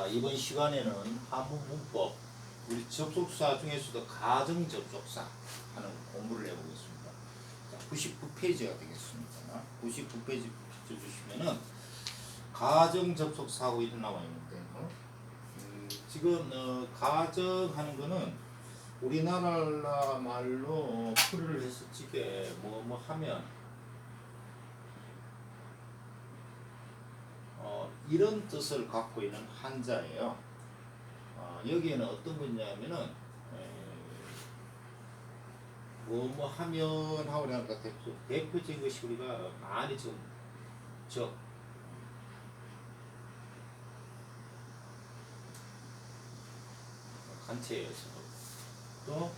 자 이번 시간에는 한문 문법 우리 접속사 중에서도 가정 접속사 하는 공부를 해보겠습니다. 자 99페이지가 되겠습니다. 99페이지 주시면은 가정 접속사하고 이렇게 나와 있는데 어? 음, 지금 어, 가정 하는 거는 우리나라 말로 풀을 해서 집에 뭐뭐 하면 어, 이런 뜻을 갖고 있는 한자예요. 어, 여기에는 어떤 거냐면은 뭐뭐 하면 하고 그러니까 대표, 대표적인 것이 우리가 많이 지금 적 간체에서 또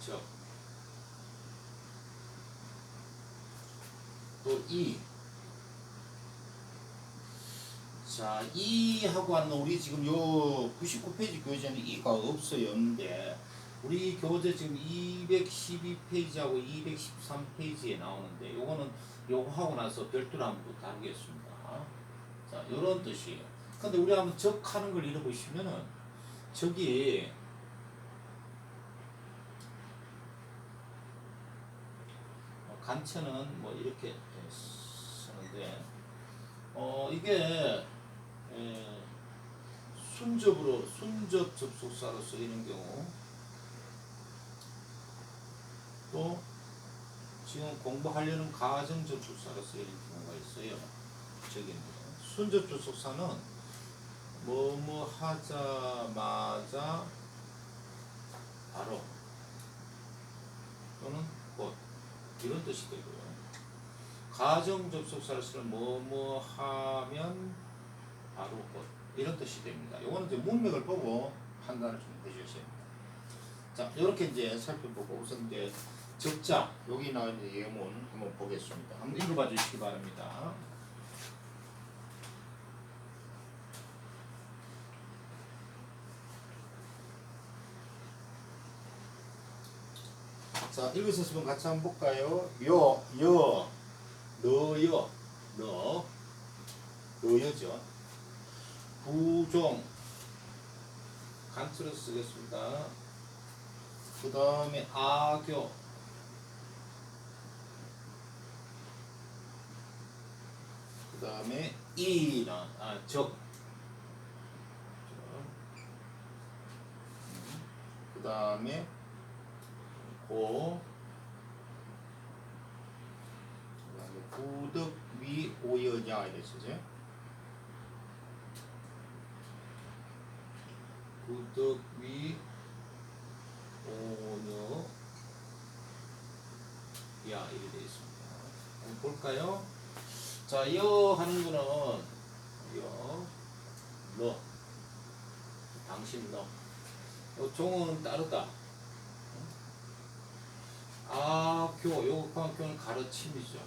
적, 또 이. 자, 이 하고 하는 우리 지금 요 99페이지 교재는 이가 없어요. 없는데 우리 교재 지금 212페이지하고 213페이지에 나오는데 요거는 요거 하고 나서 별도로 한번 또 다루겠습니다. 자, 요런 뜻이에요. 근데 우리 한번 적하는 걸 읽어보시면은 저기 어, 간체는 뭐 이렇게 쓰는데 어 이게 에, 순접으로 순접 접속사로 쓰이는 경우 또 지금 공부하려는 가정 접속사로 쓰이는 경우가 있어요. 저기 순접 접속사는 뭐뭐 하자마자 바로 또는 곧 이런 뜻이 되고요. 가정 접속사를 쓰는 뭐뭐 하면 바로 곧 이런 뜻이 됩니다. 요거는 이제 문맥을 보고 판단을 좀 해주셔야 됩니다. 자, 이렇게 이제 살펴보고 우선 이제 적자 여기 있는 예문 한번 보겠습니다. 한번 읽어봐 주시기 바랍니다. 자, 읽으셨으면 같이 한번 볼까요? 요, 여, 너여, 너, 너여죠. 부종, 간추로 쓰겠습니다. 그 다음에 아교, 그 다음에 이나, 아, 적, 그 다음에 고. 그 다음에 구덕 위 오여냐 이래 쓰 죠. 구덕 위 오여 야 이렇게 되어 있습니다. 한번 볼까요? 자, 여 하는 거는 여, 너, 당신 너. 요 종은 따르다. 아 교 요거 교는 가르침이죠.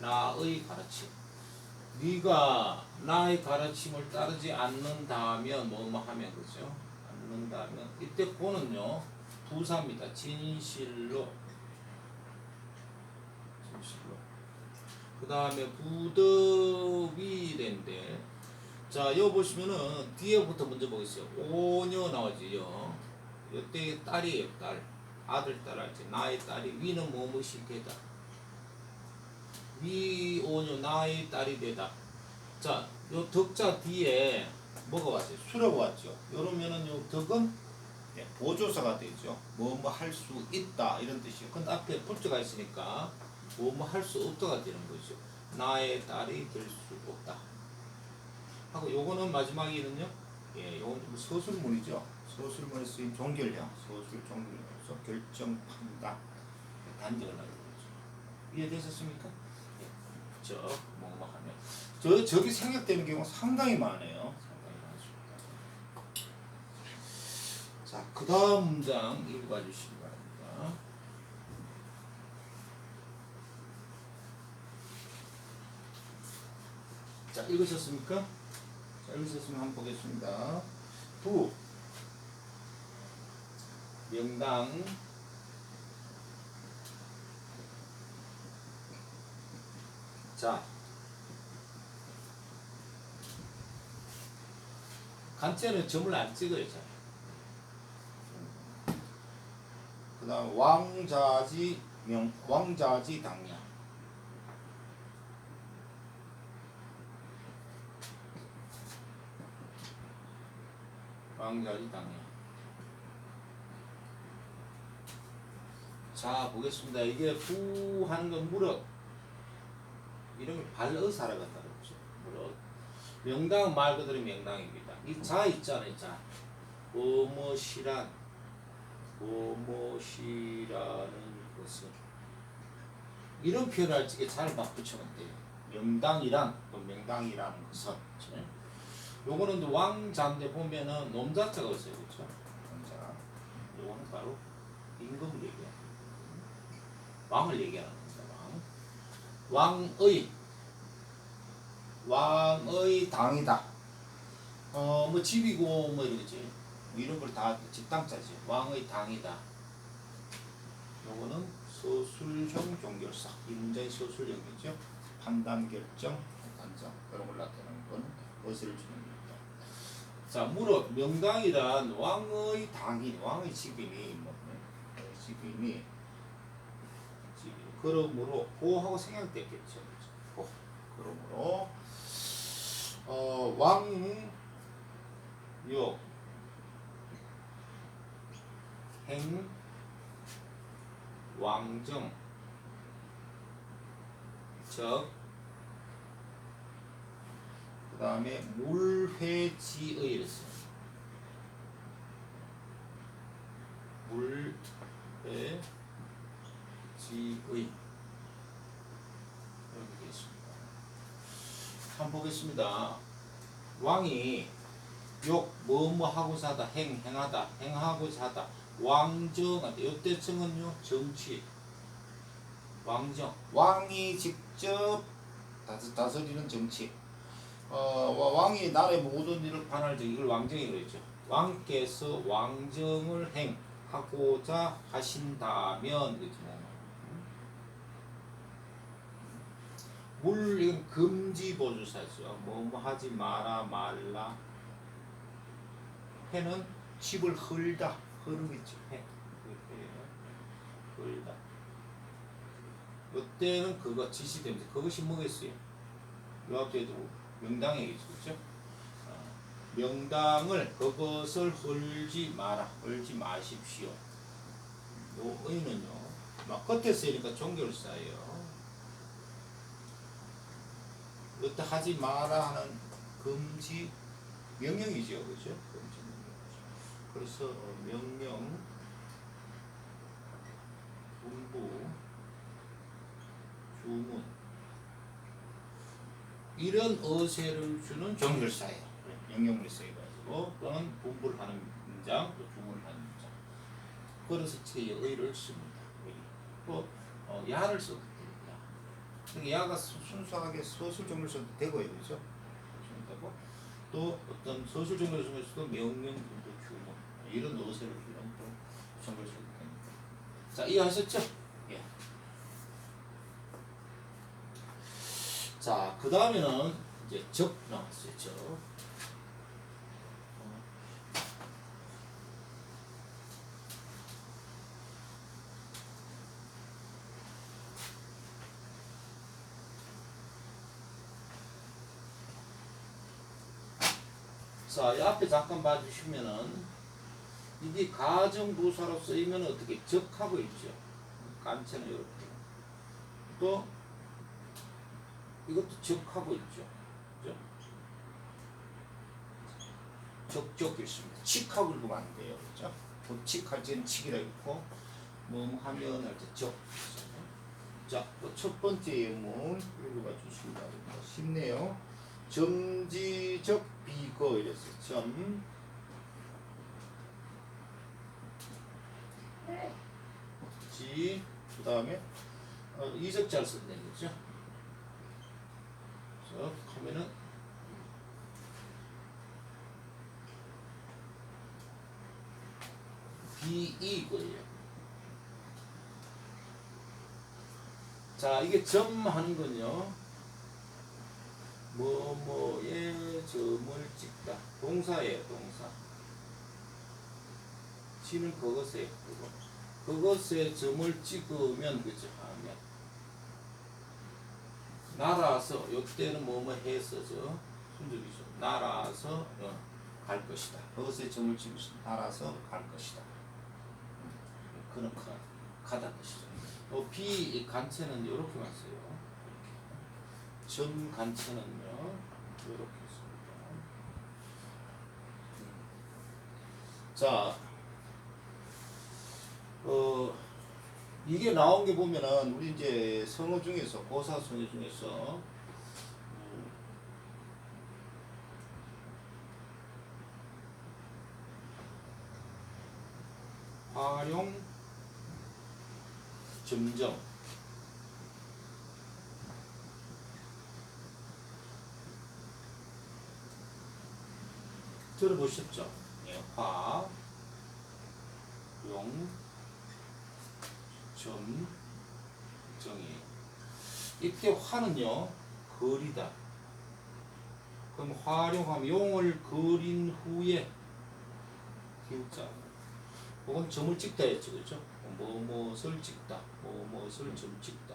나의 가르침. 네가 나의 가르침을 따르지 않는다면 뭐뭐 하면 그죠? 않는다면 이때 고는요 부사입니다. 진실로 진실로. 그 다음에 부득이된데 자 여기 보시면은 뒤에부터 먼저 보겠어요. 오녀 나오지 요. 이때 딸이에요 딸. 아들 딸 할지 나의 딸이 위는 뭐뭐시 되다 위 오뇨 나의 딸이 되다. 자 요 덕자 뒤에 뭐가 왔어요. 수라고 왔죠. 이러면은 요 덕은 예, 보조사가 되죠. 뭐 뭐 할 수 있다 이런 뜻이에요. 근데 앞에 불자가 있으니까 뭐 뭐 할 수 없다가 되는 거죠. 나의 딸이 될 수 없다. 하고 요거는 마지막에는요 예 요건 좀 서술문이죠. 서술문에 쓰인 종결형 서술 종결형 그래서 결정 판단. 단정을 하는 거죠. 이해되셨습니까? 예. 저 뭐뭐 하면 저 저기 생략되는 경우 상당히 많아요. 상당히. 자, 그 다음 문장 읽어 주시기 바랍니다. 자, 읽으셨습니까? 자, 읽으셨으면 한번 보겠습니다. 부 명당 자 간체는 점을 안 찍어야 잘. 그 다음 왕자지 명 왕자지 당량. 왕자지 당량. 자 보겠습니다. 이게 후 하는 건 무릇 게 발의사라 그러죠. 무릇 명당은 말 그대로 명당입니다. 이 자 있잖아요. 자 무엇이란 무엇이라는 것은 이런 표현을 할 적에 잘막 붙이면 돼요. 명당이란 또 명당이라는 것은 그렇죠? 요거는 왕자인데 보면은 놈자자가 있어요. 그렇죠? 놈자. 요거는 바로 임금을 얘기해요. 왕을 얘기하는. 왕. 왕의 왕의 당이다. 어 뭐 집이고 뭐 이러지. 뭐 이런 걸 다 집당자지. 왕의 당이다. 요거는 서술형 종결사. 이 문제의 서술형이죠. 판단 결정, 판정 이런 걸 나타내는 건 어시를 주는 겁니다. 자, 무릇 명당이란 왕의 당이 왕의 집이니 뭐 네, 집이 그러므로 고하고 생략됐겠죠. 고. 그러므로 어, 왕, 요, 행, 왕정, 적, 그 다음에 물회지의 이랬어요. 물회 지의 되어 있습니다. 한번 보겠습니다. 왕이 욕 뭐뭐 하고자 하다 행 행하다 행하고자 하다 왕정하다 이때쯤은요 정치 왕정 왕이 직접 다스, 다스리는 정치 어, 와- 왕이 나라의 모든 일을 관할 적 이걸 왕정이라고 했죠 왕께서 왕정을 행하고자 하신다면 뭐. 물 이건 금지 보조사죠. 뭐뭐 하지 마라 말라. 해는 집을 흘다 흐르겠죠. 해. 이렇게 흘다. 이때는 그거 지시되면서 그것이 뭐겠어요? 요압제도 명당이겠죠, 그렇죠? 어, 명당을 그것을 흘지 마라, 흘지 마십시오. 요 의는요, 막 끝에 쓰니까 종결사예요. 그때 하지 마라 하는 금지 명령이죠, 그죠? 금지 명령. 그래서 어, 명령, 분부, 주문 이런 어세를 주는 종결사예요. 명령을 써가지고 또는 분부를 하는 문장, 또 주문을 하는 문장. 그래서 제의 의를 씁니다. 의. 또 어, 야를 됩니다. 야가 수- 순수하게 서술 종류를 써도 되고요, 그렇죠? 되고 또 어떤 서술 종류를 쓰면서도 명령, 분부, 주문 이런 어세를 주는 또 종류를 써도 됩니다. 자, 이해하셨죠? 예. 자, 그 다음에는 이제 적 나왔어요. 적. 어. 자, 이 앞에 잠깐 봐주시면은 이게 가정부사로 쓰이면 어떻게 적하고 있죠. 깐체는 이렇게. 또 이것도 적하고 있죠. 그죠? 적적 있습니다. 칙하고 읽으면 안 돼요. 그죠? 도칙할 때는 칙이라 있고 뭐 하면 할 때 적. 자, 또첫 번째 예문 읽어봐 주시기 바랍니다. 쉽네요. 점지적 비거 이랬어요. 점. 지, 그 다음에 어, 이적자를 쓴다는 거죠. 그래서 하면은 비이고요. 자, 이게 점 하는 건요. 뭐뭐에 점을 찍다. 동사예요, 동사. 치는 그것에 그거. 그것에 점을 찍으면 그죠 하면 날아서 요때는 뭐뭐 했어죠 순적이죠 날아서 어, 갈 것이다 그것에 점을 찍으시 날아서 갈 것이다 음, 그는 가, 가다 것이죠 어, 이 간체는 이렇게 왔어요 점 간체는요 이렇게 있습니다 음. 자 어, 이게 나온 게 보면은 우리 이제 성어 중에서 고사 성어 중에서 음, 활용 점정 들어보셨죠? 예, 화, 용, 점, 정이. 이때 화는요, 거리다. 그럼 활용하면 용을 그린 후에 기울자. 혹은 점을 찍다 했죠, 그죠? 뭐뭐을 찍다, 뭐뭐을 점 찍다.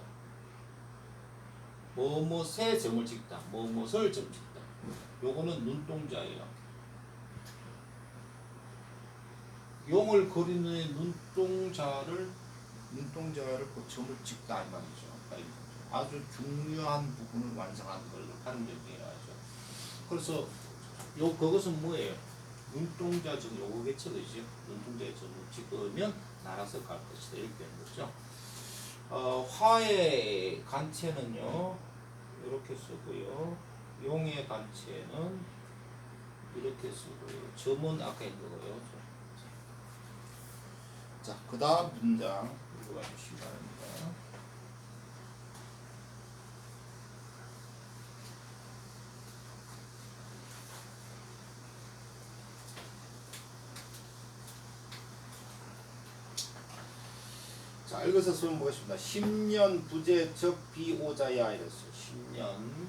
뭐뭐새 점을 찍다, 뭐뭐을 점 찍다. 요거는 눈동자예요. 용을 그리는 눈동자를 눈동자를 그 점을 찍다 이 말이죠. 아주 중요한 부분을 완성하는 걸 활용적이라죠. 그래서 요 그것은 뭐예요? 눈동자 점 요거겠죠, 그죠? 눈동자에 점을 찍으면 날아서 갈 것이다 이렇게 되는 거죠. 어, 화의 간체는요 이렇게 쓰고요. 용의 간체는 이렇게 쓰고요. 점은 아까 있는 거고요. 자, 그 다음 문장 읽어봐 주시기 바랍니다. 자, 읽어서 쓰면 보겠습니다. 10년 부재적 비오자야 이랬어요. 10년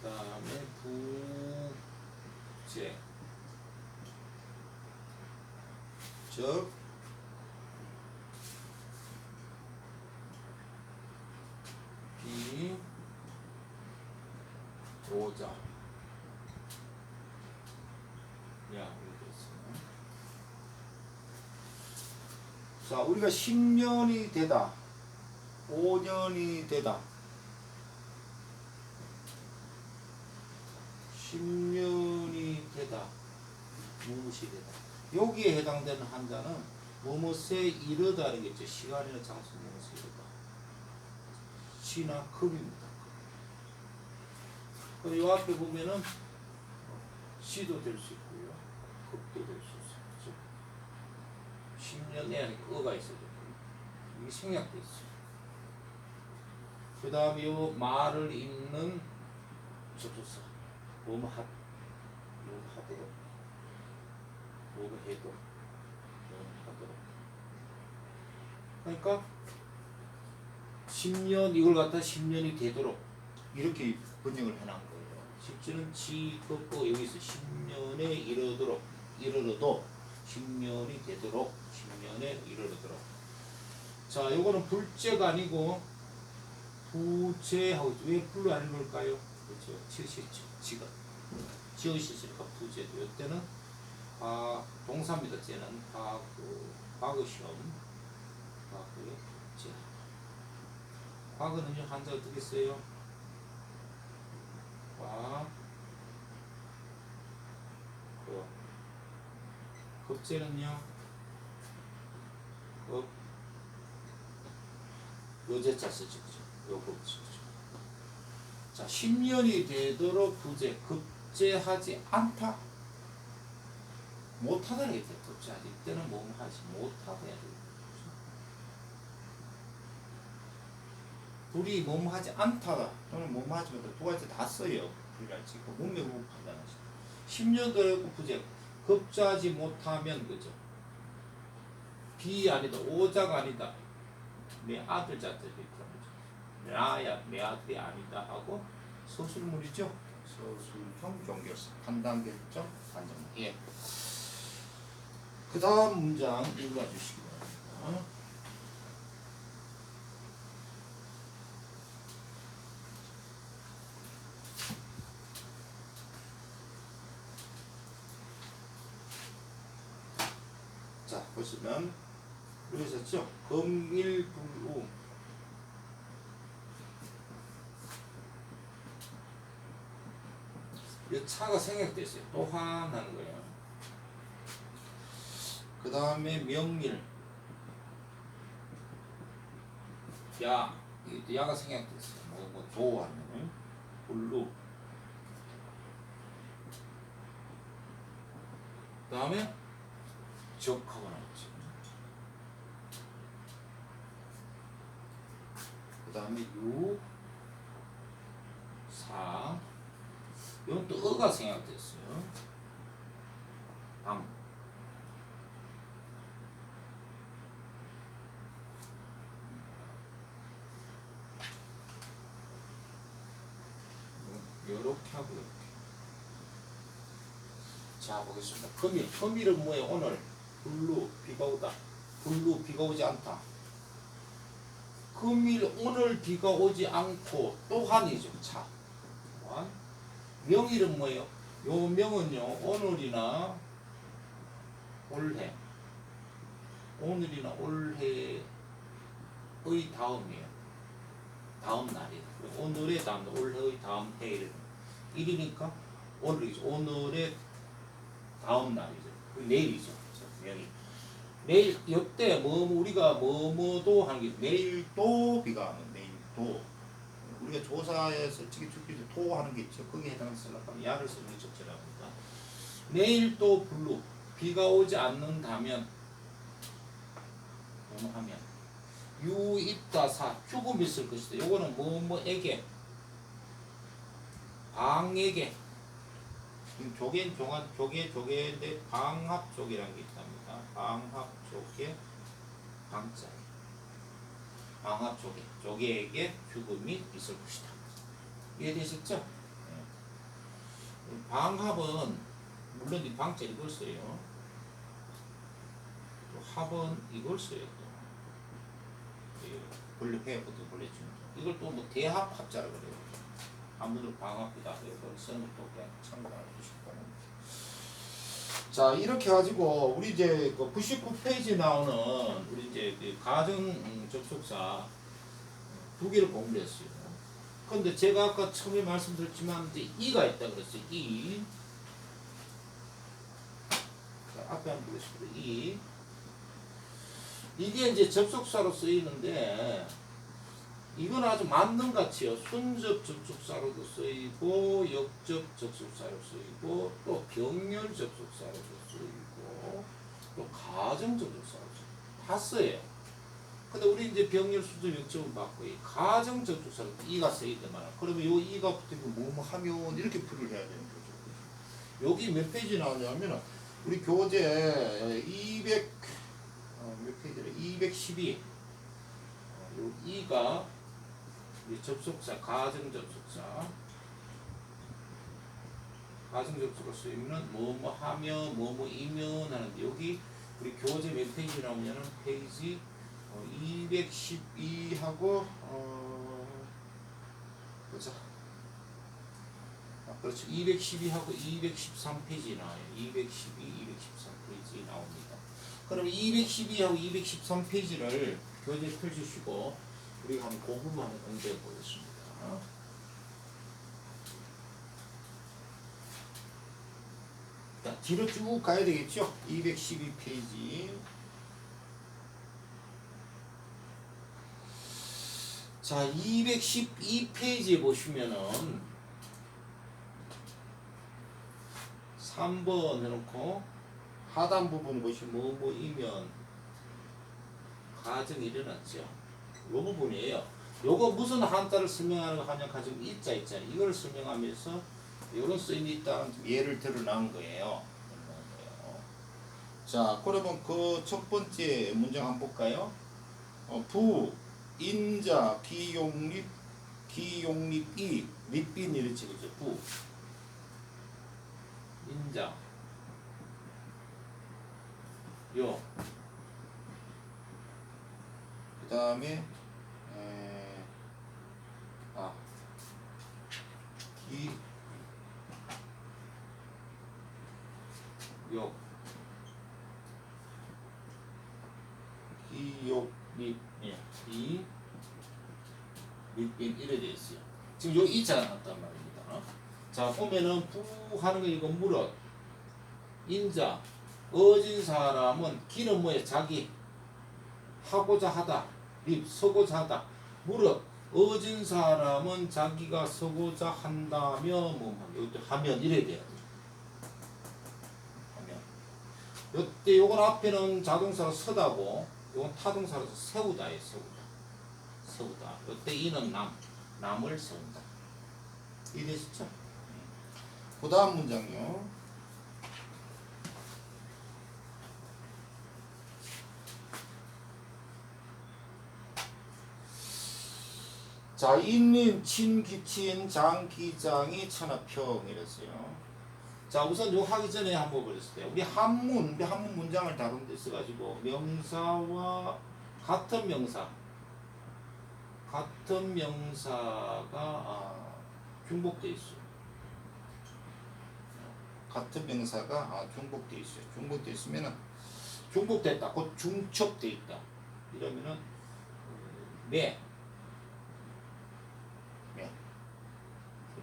그 다음에 부재 즉 비, 오자 야 이렇게 있어요. 자 우리가 10년이 되다. 5년이 되다. 10년이 되다. 무엇이 되다 여기에 해당되는 한자는 무엇에 이르다는 게 있죠. 시간이나 장소 무엇에 이르다. 시나 급입니다. 그리고 이 앞에 보면은 시도 될 수 있고요. 급도 될 수 있어요. 그죠? 10년 내에 어가 있어야 되고 이게 생략돼 있어요. 그 다음에 요 말을 잇는 접속사 뭐뭐 하뭐 하도록 뭐뭐 해도 뭐 하도록 그러니까 10년 이걸 갖다 10년이 되도록 이렇게 번역을 해놓은 거예요. 실제는 지급고 여기서 10년에 이르도록 이르러도 10년이 되도록 10년에 이르도록 자 요거는 불제가 아니고 부제하고 왜 불로 안 걸까요? 그렇죠. 지으시죠. 지가 지으시니까 부제도 이때는 과 동사입니다. 쟤는. 과거 과거 시험. 과거의 제. 과거는요 한자 어떻게 써요? 과 그, 급제는요? 급 요제자 쓰죠 그죠? 요거 쓰죠. 자 10년이 되도록 부제 급제하지 않다 못하다는 게 급제하지 이때는 뭐 하지 못하다 해야 돼요 둘이 몸하지 않다 또는 몸하지 못다 두 가지 다 써요. 불이랄지 그 문맥으로 판단하시 10년 더했고 부재 급자하지 못하면 그죠? 비 아니다 오자가 아니다. 내 아들 자들 이렇게 나야 내 아들이 아니다 하고 서술물이죠. 서술형 종교사. 판단 결정 판정 예. 그 다음 문장 읽어주시기 바랍니다. 자 보시면 그러셨죠? 검일불우 이 차가 생략됐어요. 또한하는 거예요. 그 다음에 명일 야 이것도 야가 생략됐어요. 뭐, 뭐 좋아하는 블루 그 다음에 적하고 나왔죠. 그 다음에 6, 4, 이건 또 어가 생략됐어요. 방. 이렇게 하고 이렇게. 자 보겠습니다. 금일, 금일은 뭐예요? 오늘 블루 비가 오다. 블루 비가 오지 않다. 금일 오늘 비가 오지 않고 또한이죠. 차. 또한. 명일은 뭐예요? 요 명은요 오늘이나 올해 오늘이나 올해의 다음이에요. 다음 날이에요. 오늘의 다음 날, 올해의 다음 해일 일이니까 오늘이죠. 오늘의 다음 날이죠. 그 내일이죠. 자, 명일. 내일 이때 뭐 우리가 뭐뭐도 하는 게 내일 또 비가 오는 내일 또 우리가 조사에 솔직히 죽기도 토 하는 게 있죠. 거기에 해당하는 쓰려면 야를 쓰는 게 적절합니다. 내일 또 블루 비가 오지 않는다면 하면 유 있다 사 죽음이 있을 것이다. 요거는 뭐뭐에게 방에게 조개는 종합 조개 조개인데 방합 조개라는 게 있답니다. 방합 조개 방자 방합 조개 조개에게 죽음이 있을 것이다. 이해되셨죠? 네. 방합은 물론 이 방자 이걸 써요. 또 합은 이걸 써요. 또 본래 회부터 본래 중 이걸 또 뭐 대합 합자라 그래요. 이걸 쓰는 것도 그냥 참고해 주시기 바랍니다. 자 이렇게 가지고 우리 이제 그 99페이지 나오는 우리 이제 그 가정 음, 접속사 두 개를 공부를 했어요. 근데 제가 아까 처음에 말씀드렸지만 이제 이가 있다 그랬어요. 이. 자, 앞에 한번 보겠습니다. 이. 이게 이제 접속사로 쓰이는데 이건 아주 맞는 같이요. 순접 접속사로도 쓰이고 역접 접속사로 쓰이고 또 병렬 접속사로도 쓰이고 또 가정 접속사로 쓰이고 다 써요. 근데 우리 이제 병렬 수준 역점을 받고 이 가정 접속사로 이가 쓰이더만 그러면 요 이가 붙으면 뭐뭐 하면 이렇게 풀을 해야 되는 거죠. 여기 몇 페이지 나오냐면 우리 교재 200 어, 몇 페이지래? 212. 어, 요 이가 우리 접속사 가정 접속사 가정 접속사 쓰이면은 뭐뭐 하며 뭐뭐 이면 하는데 여기 우리 교재 몇 페이지 나오냐면 페이지 어, 212하고 어 보자. 아, 그렇죠. 212하고 213페이지 나와요. 212, 213페이지 나옵니다. 그럼 212하고 213페이지를 교재 펼치시고 우리가 부분 한번 공부해 보겠습니다. 자, 뒤로 쭉 가야 되겠죠? 212페이지. 자, 212페이지에 보시면은 3번 해놓고 하단 부분 보시면 뭐뭐이면 가정이 일어났죠. 요 부분이에요. 요거 무슨 한자를 설명하는 거 하면 가지고 이자 있잖아요. 이걸 설명하면서 요런 쓰임이 있다는 예를 들어 나온 거예요. 자, 그러면 그 첫 번째 문장 한번 볼까요? 어, 부 인자 기용립 기용립 이 립빈 이렇지 그죠 부 인자 요 그 다음에 에, 아 기, 요, 기욕, 립, 예, 이, 립빈 이래 돼 있어요. 지금 요 이자가 났단 말입니다. 어? 자 보면은 부 하는 거 이거 물어 인자 어진 사람은 기는 뭐에 자기 하고자 하다 립 서고자 하다. 무릎 어진 사람은 자기가 서고자 한다며 뭐 이것도 하면 이래 돼야 돼. 하면. 요때 요건 앞에는 자동사로 서다고 요건 타동사로서 세우다에 세우다 세우다. 요때 이는 남 남을 세운다. 이해되시죠? 그 다음 문장이요 자, 인린, 친기친, 장 기장이 천하평 이랬어요. 자, 우선 요 하기 전에 한번 보겠습니다. 우리 한문, 우리 한문 문장을 다룬 데 있어가지고 명사와 같은 명사, 같은 명사가 아, 중복돼 있어요. 같은 명사가 아, 중복돼 있어요. 중복돼 있으면은 중복됐다, 곧 중첩돼 있다. 이러면은 어, 네.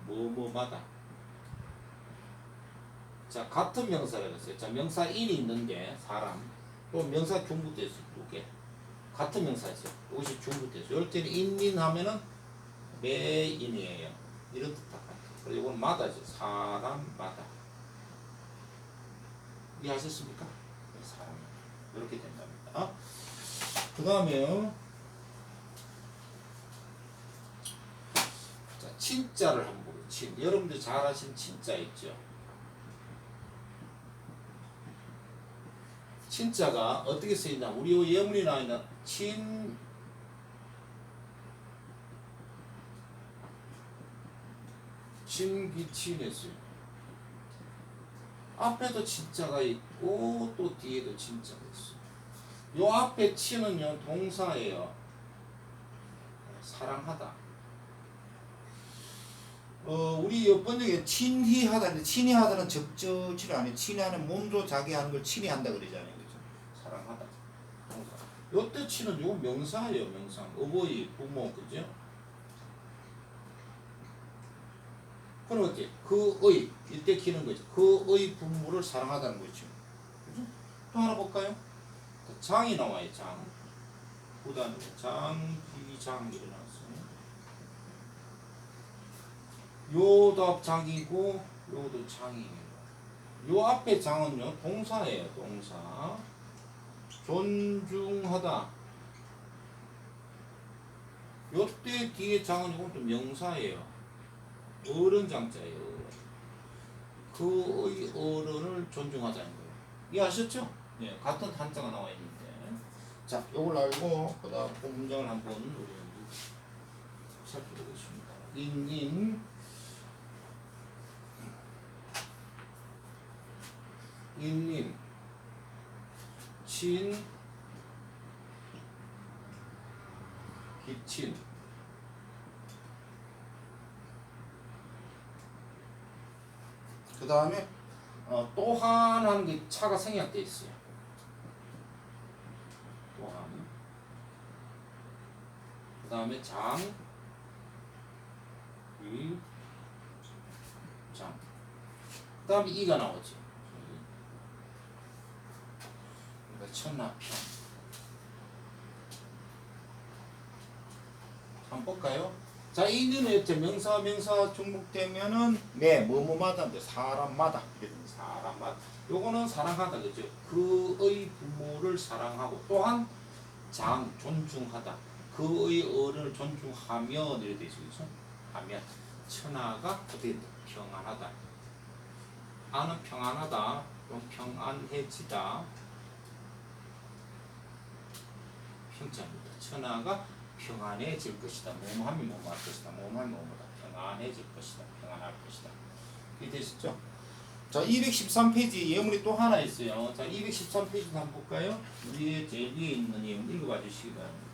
뭐뭐마다 자 같은 명사가 있어요. 자 명사 인이 있는 게 사람 또 명사 중부대수 두개 같은 명사죠. 이것이 중부대수. 이럴 때는 인인 하면은 매인이에요. 이런 뜻하다. 그리고 이건 마다죠. 사람마다 이해하셨습니까? 네, 사람 이렇게 된답니다. 그 다음에요. 자, 친자를 한번. 친. 여러분들 잘 아신 친자 있죠? 친자가 어떻게 쓰이나? 우리 예문이 나와 있는 친 친기친했어요. 앞에도 친자가 있고 또 뒤에도 친자가 있어요. 요 앞에 친은요 동사예요. 사랑하다. 어, 우리 요 번역에 친희하다는데 친희하다는 적절치가 아니에요. 친희하는 몸도 자기 하는 걸 친희한다 그러잖아요. 그죠? 사랑하다. 요때 친은 요 명사예요. 명사. 어버이, 부모, 그죠? 그럼 어때? 그의 이때 키는 거죠. 그의 부모를 사랑하다는 거죠. 그죠? 또 하나 볼까요? 장이 나와요. 장. 부단 장기장 일어났어 요. 요도 장이고 요도 장이에요. 요 앞에 장은요 동사예요. 동사. 존중하다. 요때 뒤에 장은 이것도 명사예요. 어른 장자예요. 그의 어른을 존중하자는 거예요. 이해하셨죠? 예, 같은 한자가 나와 있는데. 자, 요걸 알고 그 다음 그 문장을 한번 우리 살펴보겠습니다. 인인 인인 친 기친 그 다음에 어, 또한 하는 게 차가 생략돼 있어요. 또한 그 다음에 장, 이, 장. 그 다음에 이가 나오죠. 그러니까 천나평. 한번 볼까요? 자, 이는 이제 명사 명사 중복되면은 네, 뭐뭐마다인데 사람마다 이렇게 사람마다. 요거는 사랑하다 그죠? 그의 부모를 사랑하고 또한 장 존중하다. 그의 어른을 존중하며 이렇게 되죠. 하면 천하가 어떻게? 평안하다. 아는 평안하다. 좀 평안해지다. 평자입니다. 천하가 평안해질 것이다. 뭐뭐하면 뭐뭐할 것이다. 뭐뭐하면 뭐뭐다. 평안해질 것이다. 평안할 것이다. 이해되셨죠? 자, 213페이지 예문이 또 하나 있어요. 자, 213페이지 한번 볼까요? 위에 제일 위에 있는 예문 읽어봐 주시기 바랍니다.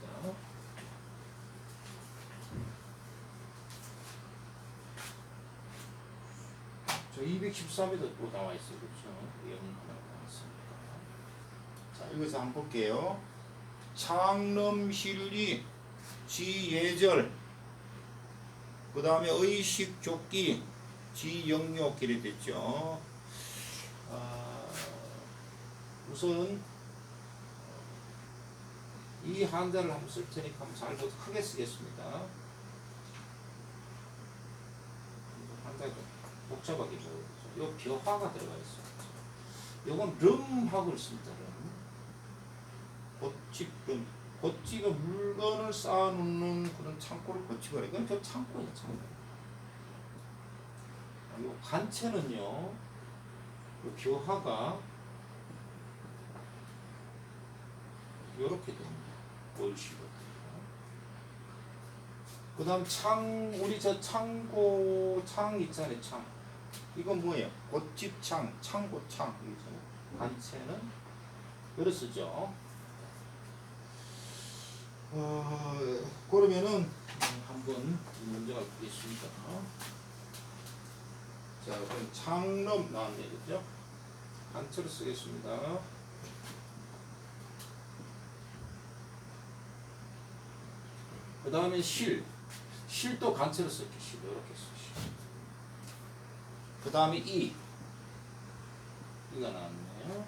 저 213에도 또 나와 있어요. 그렇죠? 예문 하나 나왔으니까. 자, 여기서 한번 볼게요. 창lâm실리 지예절 그 다음에 의식조끼 이렇게 됐죠. 아, 우선 이 한자를 한번 쓸 테니까 한번 잘 보고 크게 쓰겠습니다. 한자 좀 복잡하게 보여요. 요 벼화가 들어가 있어요. 요건 름하고 있습니다. 름. 고치금 고치가 물건을 쌓아놓는 그런 창고를 고치거래. 이건 저 창고예요, 창고. 아, 요 간체는요, 그 교화가 요렇게 됩니다. 월시거든요. 그 다음 창, 우리 저 창고, 창 있잖아요, 창. 이건 뭐예요? 꽃집창, 창고창. 요래 쓰죠. 어, 그러면은 음, 한번 이 문제가 보겠습니다. 자, 그럼 창름 나왔네, 그죠? 단체로 쓰겠습니다. 그 다음에 실. 실도 간체로 쓸게, 실. 이렇게 써, 실. 그 다음에 이. 이가 나왔네요.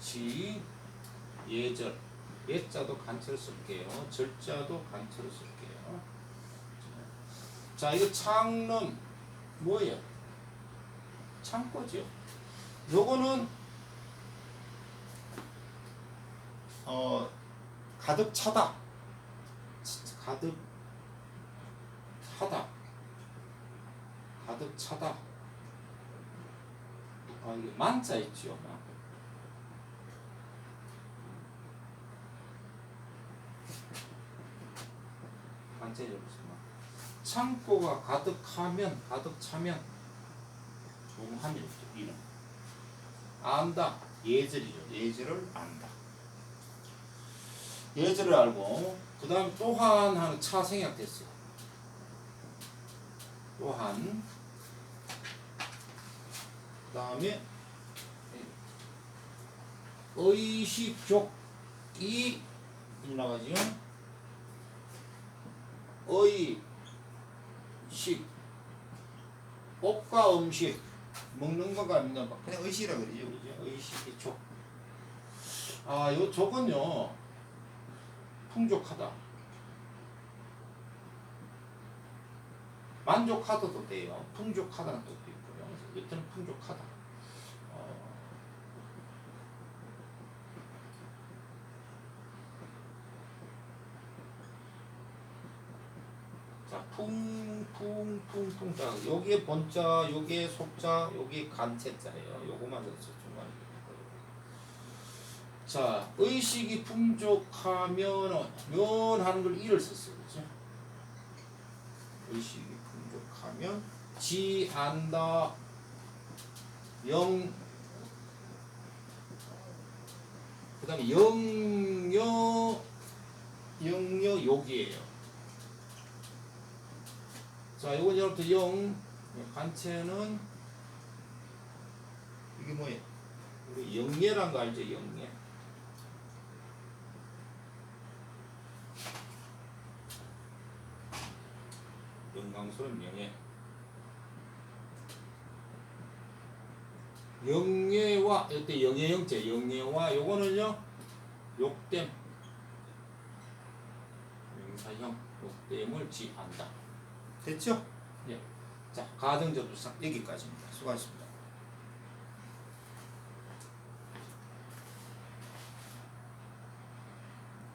지, 예절. 예자도 간체로 쓸게요. 절자도 간체로 쓸게요. 자, 이거 창름 뭐예요? 창고죠. 요거는 어 가득 차다. 치- 가득 차다. 가득 차다. 아 이게 만자 있죠. 이렇게 창고가 가득하면 가득 차면 있죠. 이름. 안다. 예절이죠. 예절을 안다. 예절을 알고 그 다음 또한 하는 차 생략됐어요. 또한 그 다음에 의식족이 나가지요. 의 식 옷과 음식 먹는 거가 아니라 막 그냥 의식이라 그러죠. 의식이 족. 아, 요 족은요. 풍족하다. 만족하다도 돼요. 풍족하다는 뜻도 있고요. 여튼 풍족하다. 어, 풍. 자, 여기에 본자, 여기에 속자, 여기 간체자예요. 요거만 중간에. 자, 의식이 풍족하면, 면 하는 걸 이를 썼어요. 그죠? 의식이 풍족하면, 지, 안다, 영, 그 다음에 영여, 영여, 욕이에요. 자, 이건 이제부터 영, 간체는, 이게 뭐예요? 우리 영예란 거 알죠? 영예. 영광스러운 영예. 영예와 이때 영예 영제 영예와 요거는요 욕됨 명사형 욕됨을 지한다 됐죠? 예. 자 가정접두상 여기까지입니다 수고하셨습니다